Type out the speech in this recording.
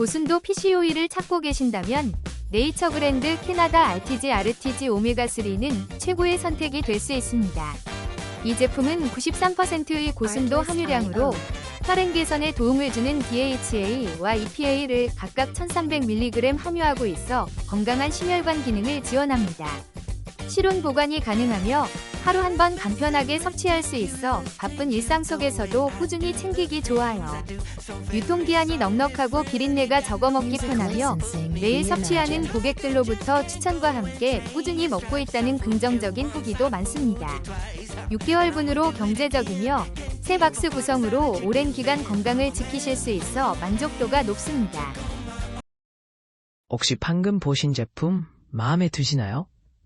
고순도 PCOE를 찾고 계신다면 네이처그랜드 캐나다 RTG RTG 오메가3는 최고의 선택이 될 수 있습니다. 이 제품은 93%의 고순도 함유량으로 혈행 개선에 도움을 주는 DHA와 EPA를 각각 1300mg 함유하고 있어 건강한 심혈관 기능을 지원합니다. 실온 보관이 가능하며 하루 한 번 간편하게 섭취할 수 있어 바쁜 일상 속에서도 꾸준히 챙기기 좋아요. 유통기한이 넉넉하고 비린내가 적어 먹기 편하며 매일 섭취하는 고객들로부터 추천과 함께 꾸준히 먹고 있다는 긍정적인 후기도 많습니다. 6개월분으로 경제적이며 새 박스 구성으로 오랜 기간 건강을 지키실 수 있어 만족도가 높습니다. 혹시 방금 보신 제품 마음에 드시나요?